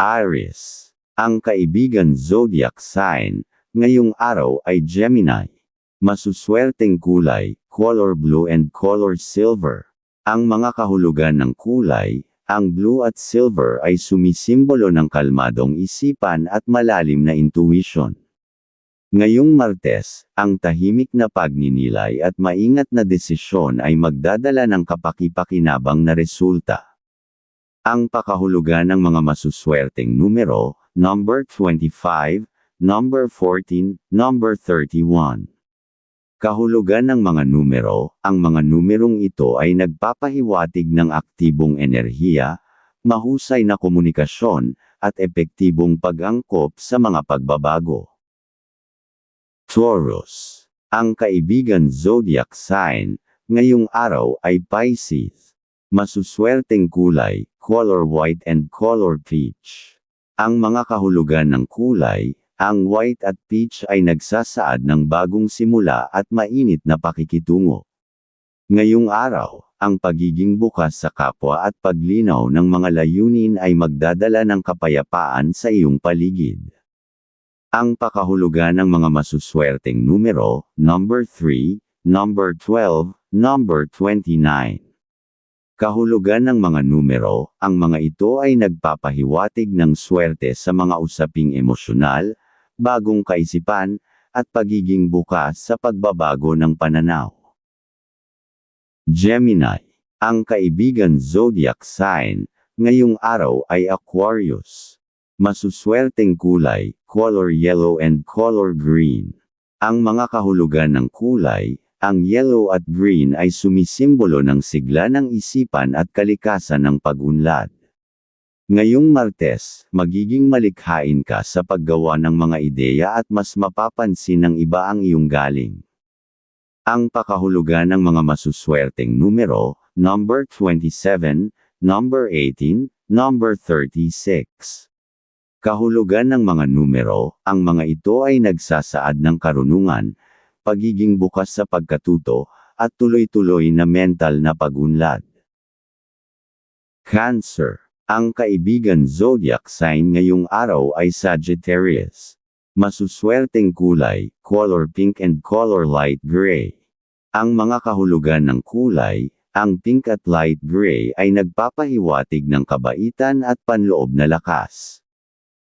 Aries. Ang kaibigan zodiac sign, ngayong araw ay Gemini. Masuswerteng kulay, color blue and color silver. Ang mga kahulugan ng kulay, ang blue at silver ay sumisimbolo ng kalmadong isipan at malalim na intuition. Ngayong Martes, ang tahimik na pagninilay at maingat na desisyon ay magdadala ng kapaki-pakinabang na resulta. Ang pakahulugan ng mga masuswerteng numero, number 25, number 14, number 31. Kahulugan ng mga numero, ang mga numerong ito ay nagpapahiwatig ng aktibong enerhiya, mahusay na komunikasyon, at epektibong pag-angkop sa mga pagbabago. Taurus. Ang kaibigan zodiac sign, ngayong araw ay Pisces. Masuswerteng kulay, color white and color peach. Ang mga kahulugan ng kulay, ang white at peach ay nagsasaad ng bagong simula at mainit na pakikitungo. Ngayong araw, ang pagiging bukas sa kapwa at paglinaw ng mga layunin ay magdadala ng kapayapaan sa iyong paligid. Ang pakahulugan ng mga masuswerteng numero, number 3, number 12, number 29. Kahulugan ng mga numero, ang mga ito ay nagpapahiwatig ng swerte sa mga usaping emosyonal, bagong kaisipan, at pagiging bukas sa pagbabago ng pananaw. Gemini. Ang kaibigan zodiac sign, ngayong araw ay Aquarius. Masuswerteng kulay, color yellow and color green. Ang mga kahulugan ng kulay, ang yellow at green ay sumisimbolo ng sigla ng isipan at kalikasan ng pag-unlad. Ngayong Martes, magiging malikhain ka sa paggawa ng mga ideya at mas mapapansin ng iba ang iyong galing. Ang pakahulugan ng mga masuswerteng numero, number 27, number 18, number 36. Kahulugan ng mga numero, ang mga ito ay nagsasaad ng karunungan, pagiging bukas sa pagkatuto, at tuloy-tuloy na mental na pagunlad. Cancer. Ang kaibigan zodiac sign ngayong araw ay Sagittarius. Masuswerteng kulay, color pink and color light gray. Ang mga kahulugan ng kulay, ang pink at light gray ay nagpapahiwatig ng kabaitan at panloob na lakas.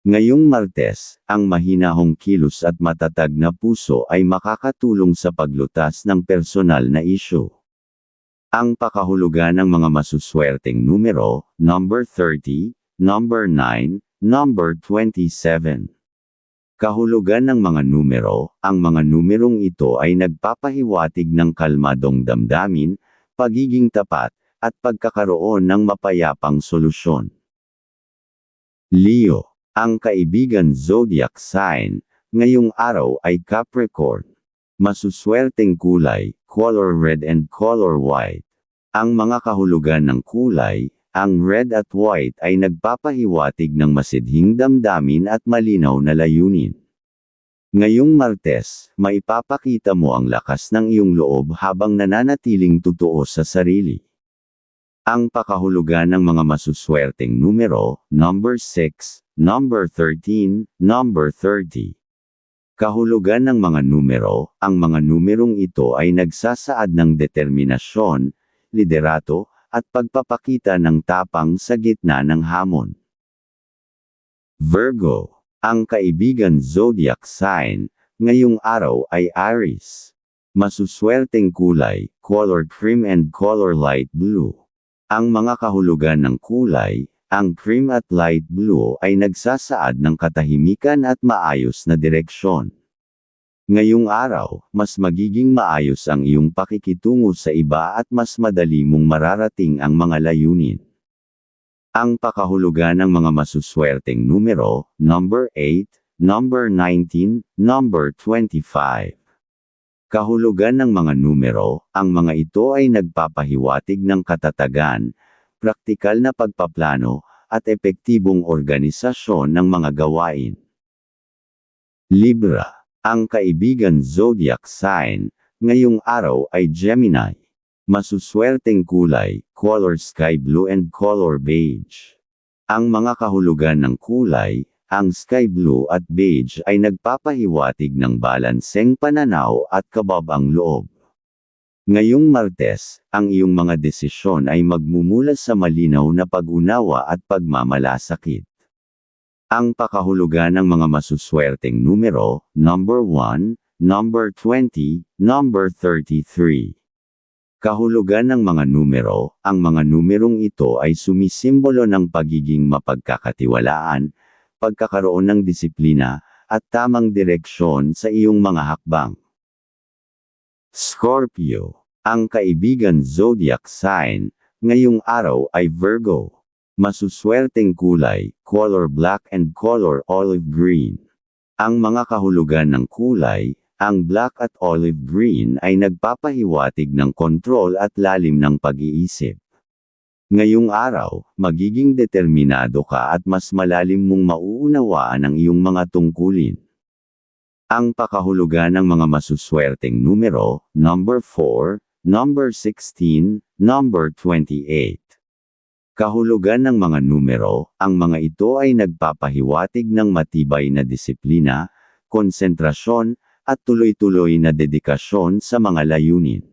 Ngayong Martes, ang mahinahong kilos at matatag na puso ay makakatulong sa paglutas ng personal na isyu. Ang pakahulugan ng mga masuswerteng numero, number 30, number 9, number 27. Kahulugan ng mga numero, ang mga numerong ito ay nagpapahiwatig ng kalmadong damdamin, pagiging tapat, at pagkakaroon ng mapayapang solusyon. Leo ang kaibigan zodiac sign, ngayong araw ay Capricorn. Masuswerteng kulay, color red and color white. Ang mga kahulugan ng kulay, ang red at white ay nagpapahiwatig ng masidhing damdamin at malinaw na layunin. Ngayong Martes, maipapakita mo ang lakas ng iyong loob habang nananatiling totoo sa sarili. Ang pakahulugan ng mga masuswerteng numero, number 6, Number 13, Number 30. Kahulugan ng mga numero, ang mga numerong ito ay nagsasaad ng determinasyon, liderato, at pagpapakita ng tapang sa gitna ng hamon. Virgo, ang kaibigan zodiac sign, ngayong araw ay Aries. Masuswerteng kulay, color cream and color light blue. Ang mga kahulugan ng kulay, ang cream at light blue ay nagsasaad ng katahimikan at maayos na direksyon. Ngayong araw, mas magiging maayos ang iyong pakikitungo sa iba at mas madali mong mararating ang mga layunin. Ang pakahulugan ng mga masuswerteng numero, number 8, number 19, number 25. Kahulugan ng mga numero, ang mga ito ay nagpapahiwatig ng katatagan, praktikal na pagpaplano, at epektibong organisasyon ng mga gawain. Libra, ang kaibigan zodiac sign, ngayong araw ay Gemini. Masuswerteng kulay, color sky blue and color beige. Ang mga kahulugan ng kulay, ang sky blue at beige ay nagpapahiwatig ng balanseng pananaw at kabab ang loob. Ngayong Martes, ang iyong mga desisyon ay magmumula sa malinaw na pag-unawa at pagmamalasakit. Ang pakahulugan ng mga masuswerteng numero, number 1, number 20, number 33. Kahulugan ng mga numero, ang mga numerong ito ay sumisimbolo ng pagiging mapagkakatiwalaan, pagkakaroon ng disiplina, at tamang direksyon sa iyong mga hakbang. Scorpio. Ang kaibigan zodiac sign, ngayong araw ay Virgo. Masuswerteng kulay, color black and color olive green. Ang mga kahulugan ng kulay, ang black at olive green ay nagpapahiwatig ng kontrol at lalim ng pag-iisip. Ngayong araw, magiging determinado ka at mas malalim mong mauunawaan ang iyong mga tungkulin. Ang pakahulugan ng mga masuswerteng numero, number 4, number 16, number 28. Kahulugan ng mga numero, ang mga ito ay nagpapahiwatig ng matibay na disiplina, konsentrasyon, at tuloy-tuloy na dedikasyon sa mga layunin.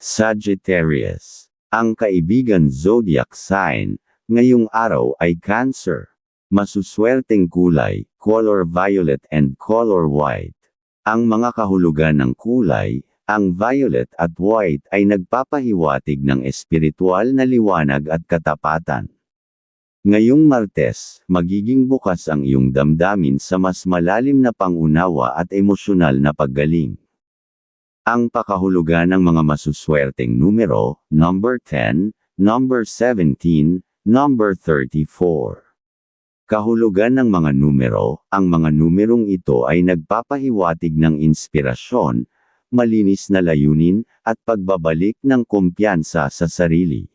Sagittarius. Ang kaibigan zodiac sign, ngayong araw ay Cancer. Masuswerteng kulay, color violet and color white. Ang mga kahulugan ng kulay, ang violet at white ay nagpapahiwatig ng espiritual na liwanag at katapatan. Ngayong Martes, magiging bukas ang iyong damdamin sa mas malalim na pangunawa at emosyonal na paggaling. Ang pakahulugan ng mga masuswerteng numero, number 10, number 17, number 34. Kahulugan ng mga numero, ang mga numerong ito ay nagpapahiwatig ng inspirasyon, malinis na layunin, at pagbabalik ng kumpiyansa sa sarili.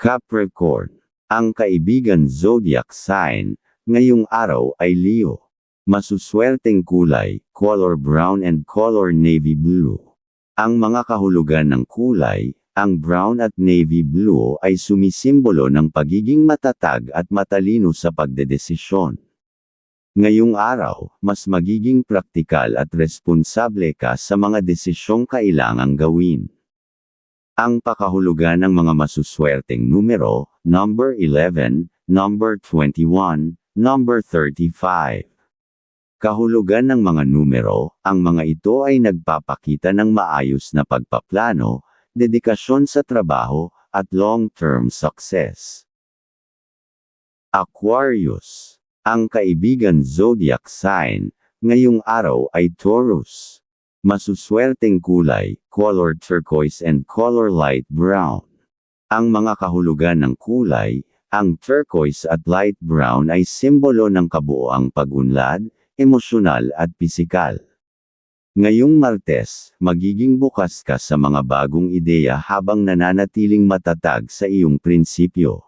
Capricorn. Ang kaibigan zodiac sign, ngayong araw ay Leo. Masuswerteng kulay, color brown and color navy blue. Ang mga kahulugan ng kulay, ang brown at navy blue ay sumisimbolo ng pagiging matatag at matalino sa pagdedesisyon. Ngayong araw, mas magiging praktikal at responsable ka sa mga desisyong kailangang gawin. Ang pakahulugan ng mga masuswerteng numero, number 11, number 21, number 35. Kahulugan ng mga numero, ang mga ito ay nagpapakita ng maayos na pagpaplano, dedikasyon sa trabaho, at long-term success. Aquarius. Ang kaibigan zodiac sign, ngayong araw ay Taurus. Masuswerteng kulay, color turquoise and color light brown. Ang mga kahulugan ng kulay, ang turquoise at light brown ay simbolo ng kabuoang pagunlad, emosyonal at pisikal. Ngayong Martes, magiging bukas ka sa mga bagong ideya habang nananatiling matatag sa iyong prinsipyo.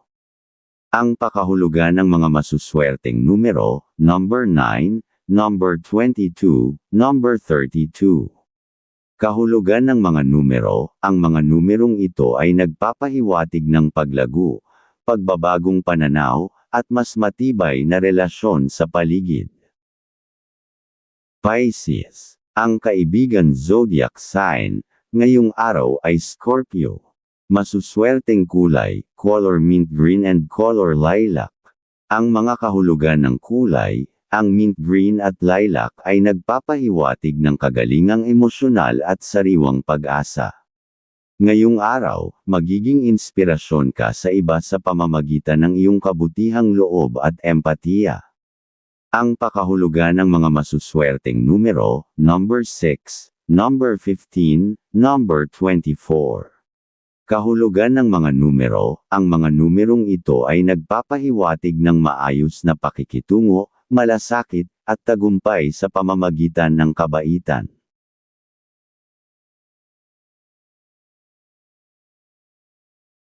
Ang pakahulugan ng mga masuswerteng numero, number 9, number 22, number 32. Kahulugan ng mga numero, ang mga numerong ito ay nagpapahiwatig ng paglago, pagbabagong pananaw, at mas matibay na relasyon sa paligid. Pisces ang kaibigan zodiac sign, ngayong araw ay Scorpio. Masuswerteng kulay, color mint green and color lilac. Ang mga kahulugan ng kulay, ang mint green at lilac ay nagpapahiwatig ng kagalingang emosyonal at sariwang pag-asa. Ngayong araw, magiging inspirasyon ka sa iba sa pamamagitan ng iyong kabutihang loob at empatiya. Ang pakahulugan ng mga masuswerteng numero, number 6, number 15, number 24. Kahulugan ng mga numero, ang mga numerong ito ay nagpapahiwatig ng maayos na pakikitungo, malasakit, at tagumpay sa pamamagitan ng kabaitan.